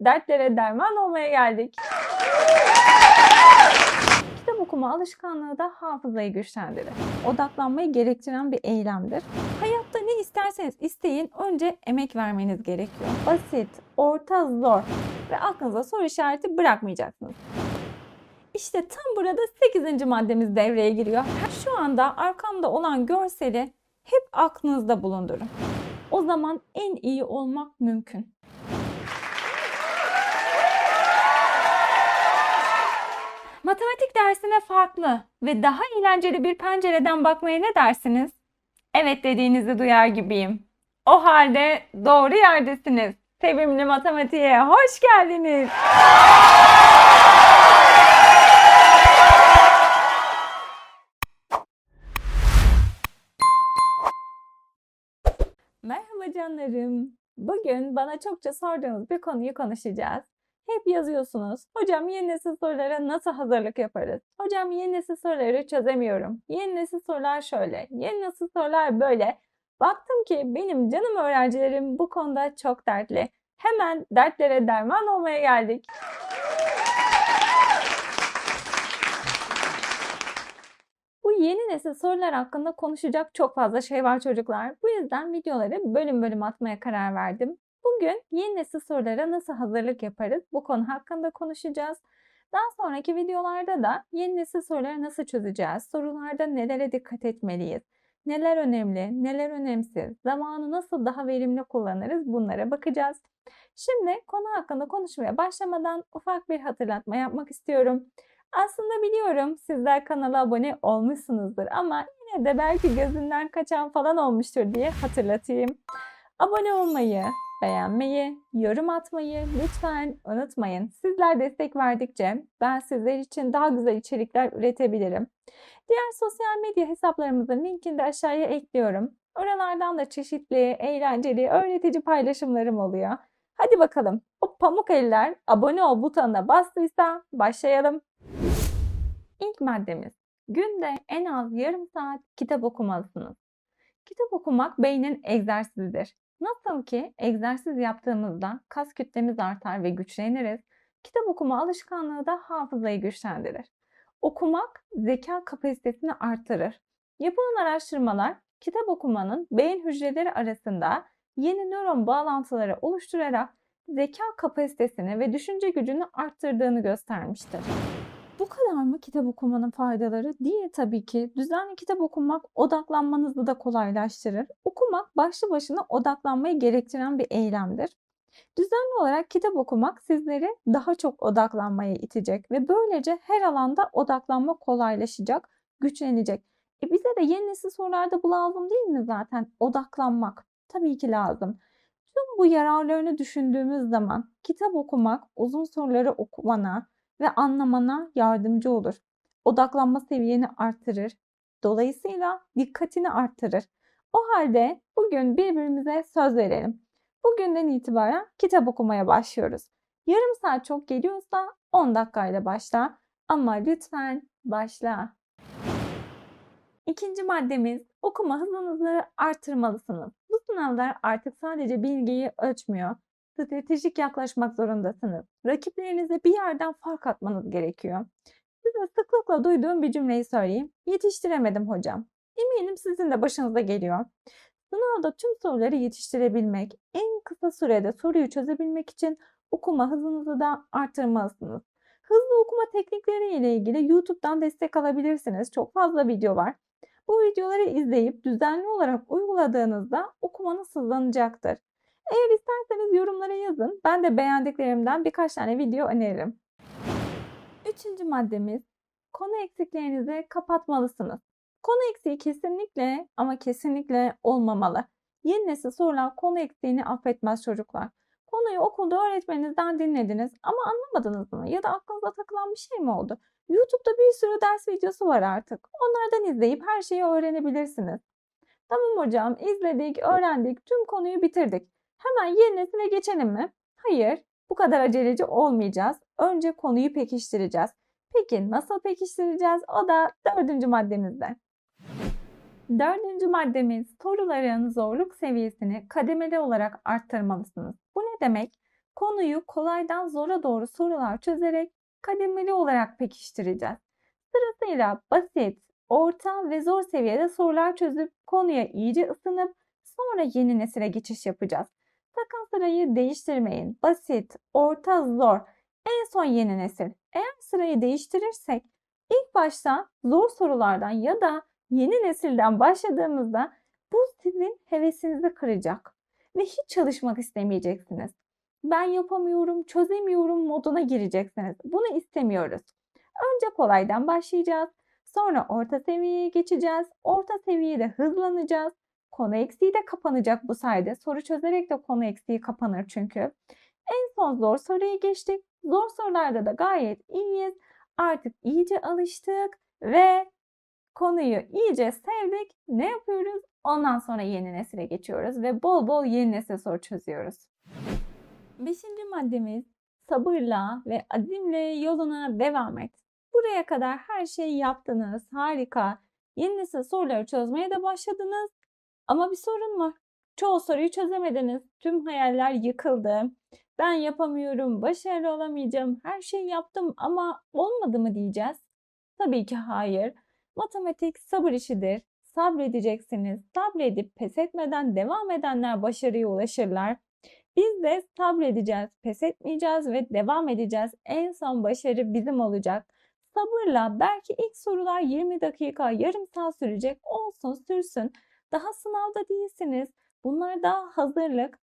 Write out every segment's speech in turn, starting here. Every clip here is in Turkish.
Dertlere derman olmaya geldik. Kitap okuma alışkanlığı da hafızayı güçlendirir. Odaklanmayı gerektiren bir eylemdir. Hayatta ne isterseniz isteyin önce emek vermeniz gerekiyor. Basit, orta, zor ve aklınıza soru işareti bırakmayacaksınız. İşte tam burada 8. maddemiz devreye giriyor. Şu anda arkamda olan görseli hep aklınızda bulundurun. O zaman en iyi olmak mümkün. Matematik dersine farklı ve daha eğlenceli bir pencereden bakmaya ne dersiniz? Evet dediğinizi duyar gibiyim. O halde doğru yerdesiniz. Sevimli matematiğe hoş geldiniz. Merhaba canlarım. Bugün bana çokça sorduğunuz bir konuyu konuşacağız. Hep yazıyorsunuz. Hocam yeni nesil sorulara nasıl hazırlık yaparız? Hocam yeni nesil soruları çözemiyorum. Yeni nesil sorular şöyle. Yeni nesil sorular böyle. Baktım ki benim canım öğrencilerim bu konuda çok dertli. Hemen dertlere derman olmaya geldik. Bu yeni nesil sorular hakkında konuşacak çok fazla şey var çocuklar. Bu yüzden videoları bölüm bölüm atmaya karar verdim. Bugün yeni nesil sorulara nasıl hazırlık yaparız bu konu hakkında konuşacağız. Daha sonraki videolarda da yeni nesil soruları nasıl çözeceğiz, sorularda nelere dikkat etmeliyiz, neler önemli, neler önemsiz, zamanı nasıl daha verimli kullanırız bunlara bakacağız. Şimdi konu hakkında konuşmaya başlamadan ufak bir hatırlatma yapmak istiyorum. Aslında biliyorum sizler kanala abone olmuşsunuzdur ama yine de belki gözünden kaçan falan olmuştur diye hatırlatayım. Abone olmayı, beğenmeyi, yorum atmayı lütfen unutmayın. Sizler destek verdikçe ben sizler için daha güzel içerikler üretebilirim. Diğer sosyal medya hesaplarımızın linkini de aşağıya ekliyorum. Oralardan da çeşitli, eğlenceli, öğretici paylaşımlarım oluyor. Hadi bakalım o pamuk eller abone ol butonuna bastıysa başlayalım. İlk maddemiz. Günde en az yarım saat kitap okumalısınız. Kitap okumak beynin egzersizidir. Nasıl ki egzersiz yaptığımızda kas kütlemiz artar ve güçleniriz, kitap okuma alışkanlığı da hafızayı güçlendirir. Okumak zeka kapasitesini artırır. Yapılan araştırmalar kitap okumanın beyin hücreleri arasında yeni nöron bağlantıları oluşturarak zeka kapasitesini ve düşünce gücünü arttırdığını göstermiştir. Bu kadar mı kitap okumanın faydaları? Değil tabii ki. Düzenli kitap okumak odaklanmanızı da kolaylaştırır. Okumak başlı başına odaklanmayı gerektiren bir eylemdir. Düzenli olarak kitap okumak sizleri daha çok odaklanmaya itecek ve böylece her alanda odaklanma kolaylaşacak, güçlenecek. E bize de yeni nesil sorularda bu lazım değil mi zaten? Odaklanmak tabii ki lazım. Tüm bu yararlarını düşündüğümüz zaman kitap okumak uzun soruları okumana, ve anlamana yardımcı olur. Odaklanma seviyeni artırır. Dolayısıyla dikkatini artırır. O halde bugün birbirimize söz verelim. Bugünden itibaren kitap okumaya başlıyoruz. Yarım saat çok geliyorsa 10 dakikayla başla ama lütfen başla. İkinci maddemiz okuma hızınızı artırmalısınız. Bu sınavlar artık sadece bilgiyi ölçmüyor stratejik yaklaşmak zorundasınız. Rakiplerinize bir yerden fark atmanız gerekiyor. Size sıklıkla duyduğum bir cümleyi söyleyeyim. Yetiştiremedim hocam. Eminim sizin de başınıza geliyor. Sınavda tüm soruları yetiştirebilmek, en kısa sürede soruyu çözebilmek için okuma hızınızı da artırmalısınız. Hızlı okuma teknikleri ile ilgili YouTube'dan destek alabilirsiniz. Çok fazla video var. Bu videoları izleyip düzenli olarak uyguladığınızda okumanız hızlanacaktır. Eğer isterseniz yorumlara yazın. Ben de beğendiklerimden birkaç tane video öneririm. Üçüncü maddemiz konu eksiklerinizi kapatmalısınız. Konu eksiği kesinlikle ama kesinlikle olmamalı. Yeni nesil sorular konu eksiğini affetmez çocuklar. Konuyu okulda öğretmeninizden dinlediniz ama anlamadınız mı? Ya da aklınıza takılan bir şey mi oldu? YouTube'da bir sürü ders videosu var artık. Onlardan izleyip her şeyi öğrenebilirsiniz. Tamam hocam izledik, öğrendik, tüm konuyu bitirdik. Hemen yenisine geçelim mi? Hayır, bu kadar aceleci olmayacağız. Önce konuyu pekiştireceğiz. Peki nasıl pekiştireceğiz? O da dördüncü maddemizde. Dördüncü maddemiz soruların zorluk seviyesini kademeli olarak arttırmalısınız. Bu ne demek? Konuyu kolaydan zora doğru sorular çözerek kademeli olarak pekiştireceğiz. Sırasıyla basit, orta ve zor seviyede sorular çözüp konuya iyice ısınıp sonra yeni nesile geçiş yapacağız. Sakın sırayı değiştirmeyin. Basit, orta, zor. En son yeni nesil. Eğer sırayı değiştirirsek ilk başta zor sorulardan ya da yeni nesilden başladığımızda bu sizin hevesinizi kıracak ve hiç çalışmak istemeyeceksiniz. Ben yapamıyorum, çözemiyorum moduna gireceksiniz. Bunu istemiyoruz. Önce kolaydan başlayacağız. Sonra orta seviyeye geçeceğiz. Orta seviyede hızlanacağız. Konu eksiği de kapanacak bu sayede. Soru çözerek de konu eksiği kapanır çünkü. En son zor soruya geçtik. Zor sorularda da gayet iyiyiz. Artık iyice alıştık ve konuyu iyice sevdik. Ne yapıyoruz? Ondan sonra yeni nesile geçiyoruz ve bol bol yeni nesil soru çözüyoruz. Beşinci maddemiz sabırla ve azimle yoluna devam et. Buraya kadar her şeyi yaptınız, harika. Yeni nesil soruları çözmeye de başladınız. Ama bir sorun var. Çoğu soruyu çözemediniz. Tüm hayaller yıkıldı. Ben yapamıyorum, başarılı olamayacağım, her şeyi yaptım ama olmadı mı diyeceğiz? Tabii ki hayır. Matematik sabır işidir. Sabredeceksiniz. Sabredip pes etmeden devam edenler başarıya ulaşırlar. Biz de sabredeceğiz, pes etmeyeceğiz ve devam edeceğiz. En son başarı bizim olacak. Sabırla belki ilk sorular 20 dakika, yarım saat sürecek. Olsun, sürsün. Daha sınavda değilsiniz. Bunlar daha hazırlık.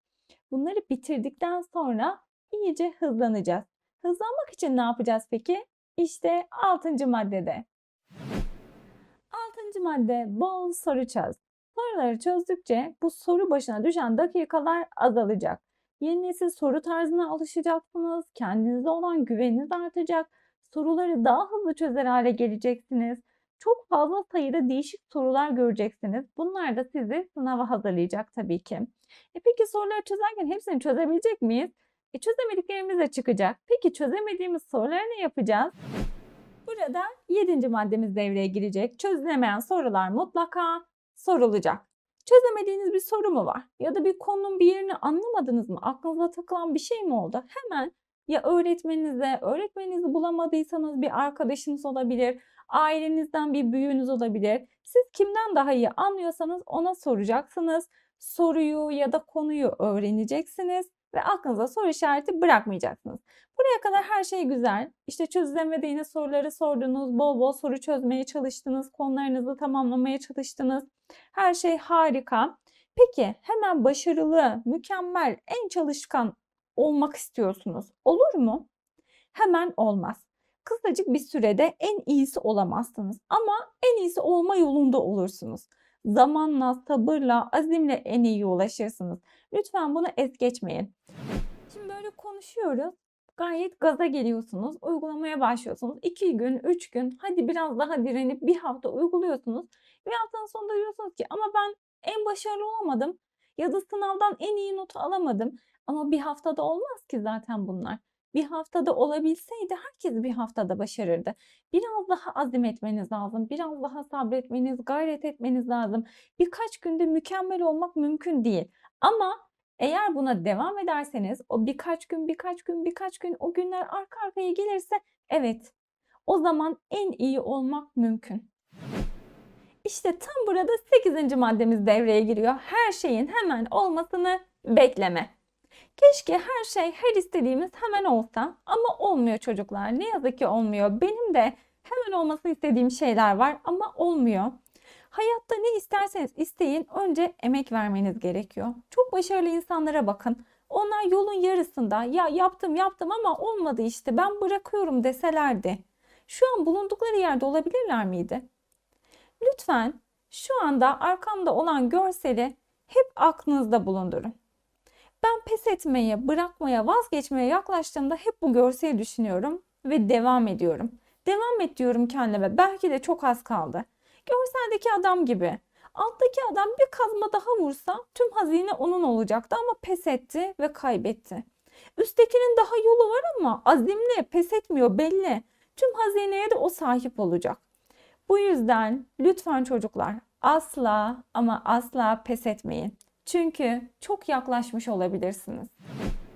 Bunları bitirdikten sonra iyice hızlanacağız. Hızlanmak için ne yapacağız peki? İşte 6. maddede. 6. madde bol soru çöz. Soruları çözdükçe bu soru başına düşen dakikalar azalacak. Yeni nesil soru tarzına alışacaksınız. Kendinize olan güveniniz artacak. Soruları daha hızlı çözer hale geleceksiniz. Çok fazla sayıda değişik sorular göreceksiniz. Bunlar da sizi sınava hazırlayacak tabii ki. E peki soruları çözerken hepsini çözebilecek miyiz? E çözemediklerimiz de çıkacak. Peki çözemediğimiz soruları ne yapacağız? Burada 7. maddemiz devreye girecek. Çözülemeyen sorular mutlaka sorulacak. Çözemediğiniz bir soru mu var? Ya da bir konunun bir yerini anlamadınız mı? Aklınıza takılan bir şey mi oldu? Hemen ya öğretmeninize, öğretmeninizi bulamadıysanız bir arkadaşınız olabilir, ailenizden bir büyüğünüz olabilir. Siz kimden daha iyi anlıyorsanız ona soracaksınız. Soruyu ya da konuyu öğreneceksiniz ve aklınıza soru işareti bırakmayacaksınız. Buraya kadar her şey güzel. İşte çözülemediğiniz soruları sordunuz, bol bol soru çözmeye çalıştınız, konularınızı tamamlamaya çalıştınız. Her şey harika. Peki hemen başarılı, mükemmel, en çalışkan olmak istiyorsunuz. Olur mu? Hemen olmaz. Kısacık bir sürede en iyisi olamazsınız ama en iyisi olma yolunda olursunuz. Zamanla, sabırla, azimle en iyi ulaşırsınız. Lütfen bunu es geçmeyin. Şimdi böyle konuşuyoruz. Gayet gaza geliyorsunuz. Uygulamaya başlıyorsunuz. 2 gün, 3 gün, hadi biraz daha direnip bir hafta uyguluyorsunuz. Bir haftanın sonunda diyorsunuz ki ama ben en başarılı olamadım. Ya da sınavdan en iyi notu alamadım. Ama bir haftada olmaz ki zaten bunlar. Bir haftada olabilseydi herkes bir haftada başarırdı. Biraz daha azim etmeniz lazım. Biraz daha sabretmeniz, gayret etmeniz lazım. Birkaç günde mükemmel olmak mümkün değil. Ama eğer buna devam ederseniz o birkaç gün, birkaç gün, birkaç gün o günler arka arkaya gelirse evet o zaman en iyi olmak mümkün. İşte tam burada 8. maddemiz devreye giriyor. Her şeyin hemen olmasını bekleme. Keşke her şey, her istediğimiz hemen olsa ama olmuyor çocuklar. Ne yazık ki olmuyor. Benim de hemen olmasını istediğim şeyler var ama olmuyor. Hayatta ne isterseniz isteyin önce emek vermeniz gerekiyor. Çok başarılı insanlara bakın. Onlar yolun yarısında ya yaptım yaptım ama olmadı işte ben bırakıyorum deselerdi. Şu an bulundukları yerde olabilirler miydi? Lütfen şu anda arkamda olan görseli hep aklınızda bulundurun. Ben pes etmeye, bırakmaya, vazgeçmeye yaklaştığımda hep bu görseli düşünüyorum ve devam ediyorum. Devam et diyorum kendime. Belki de çok az kaldı. Görseldeki adam gibi. Alttaki adam bir kazma daha vursa tüm hazine onun olacaktı ama pes etti ve kaybetti. Üsttekinin daha yolu var ama azimli, pes etmiyor belli. Tüm hazineye de o sahip olacak. Bu yüzden lütfen çocuklar asla ama asla pes etmeyin. Çünkü çok yaklaşmış olabilirsiniz.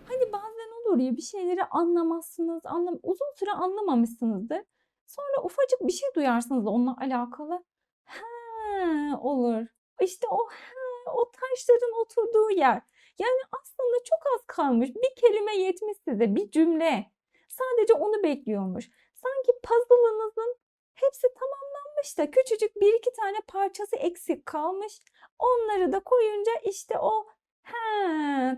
Hani bazen olur ya bir şeyleri anlamazsınız, anlam uzun süre anlamamışsınızdır. Sonra ufacık bir şey duyarsınız onunla alakalı. He, olur. İşte o he, o taşların oturduğu yer. Yani aslında çok az kalmış. Bir kelime yetmiş size, bir cümle. Sadece onu bekliyormuş. Sanki puzzle'ınızın hepsi tamamlanmış da küçücük bir iki tane parçası eksik kalmış. Onları da koyunca işte o he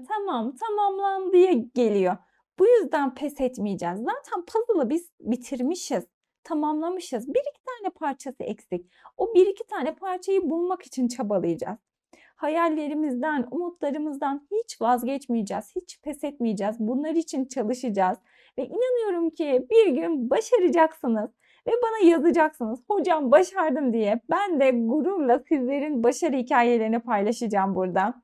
tamam tamamlan diye geliyor. Bu yüzden pes etmeyeceğiz. Zaten puzzle'ı biz bitirmişiz, tamamlamışız. Bir iki tane parçası eksik. O bir iki tane parçayı bulmak için çabalayacağız. Hayallerimizden, umutlarımızdan hiç vazgeçmeyeceğiz, hiç pes etmeyeceğiz. Bunlar için çalışacağız. Ve inanıyorum ki bir gün başaracaksınız ve bana yazacaksınız. Hocam başardım diye. Ben de gururla sizlerin başarı hikayelerini paylaşacağım burada.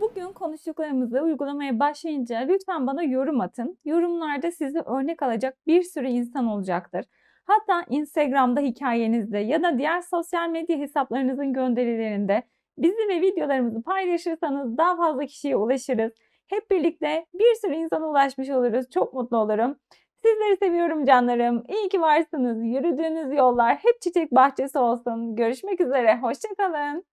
Bugün konuştuklarımızı uygulamaya başlayınca lütfen bana yorum atın. Yorumlarda sizi örnek alacak bir sürü insan olacaktır. Hatta Instagram'da hikayenizde ya da diğer sosyal medya hesaplarınızın gönderilerinde bizi ve videolarımızı paylaşırsanız daha fazla kişiye ulaşırız. Hep birlikte bir sürü insana ulaşmış oluruz. Çok mutlu olurum. Sizleri seviyorum canlarım. İyi ki varsınız. Yürüdüğünüz yollar hep çiçek bahçesi olsun. Görüşmek üzere. Hoşçakalın.